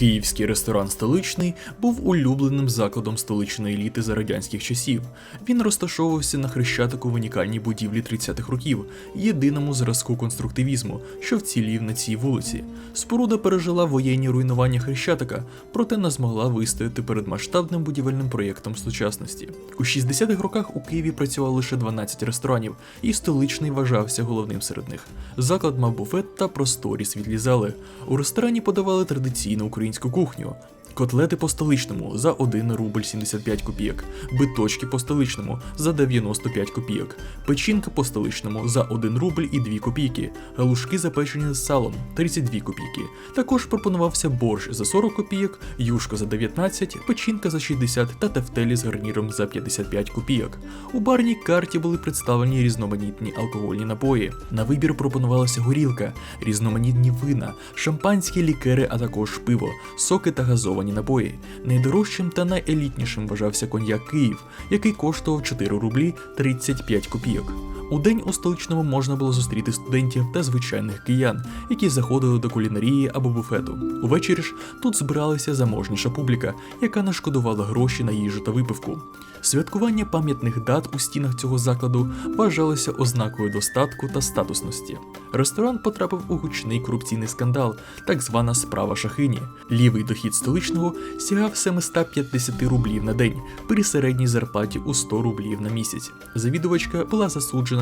Київський ресторан столичний був улюбленим закладом столичної еліти за радянських часів. Він розташовувався на хрещатику в унікальній будівлі 30-х років, єдиному зразку конструктивізму, що вцілів на цій вулиці. Споруда пережила воєнні руйнування хрещатика, проте не змогла вистояти перед масштабним будівельним проєктом сучасності. У 60-х роках у Києві працювало лише 12 ресторанів, і столичний вважався головним серед них. Заклад мав буфет та просторі світлі зали. У ресторані подавали традиційну українську кухню. Котлети по столичному за 1 рубль 75 копійок, биточки по столичному за 95 копійок, печінка по столичному за 1 рубль і 2 копійки, галушки запечені з салом 32 копійки. Також пропонувався борщ за 40 копійок, юшка за 19, печінка за 60 та тефтелі з гарніром за 55 копійок. У барній карті були представлені різноманітні алкогольні напої. На вибір пропонувалася горілка, різноманітні вина, шампанські лікери, а також пиво, соки та газовані напої. Найдорожчим та найелітнішим вважався коньяк Київ, який коштував 4 рублі 35 копійок. У день у столичному можна було зустріти студентів та звичайних киян, які заходили до кулінарії або буфету. Увечері ж тут збиралася заможніша публіка, яка не шкодувала гроші на їжу та випивку. Святкування пам'ятних дат у стінах цього закладу вважалося ознакою достатку та статусності. Ресторан потрапив у гучний корупційний скандал, так звана справа шахині. Лівий дохід столичного сягав 750 рублів на день при середній зарплаті у 100 рублів на місяць. Завідувачка була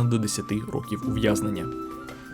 до 10 років ув'язнення.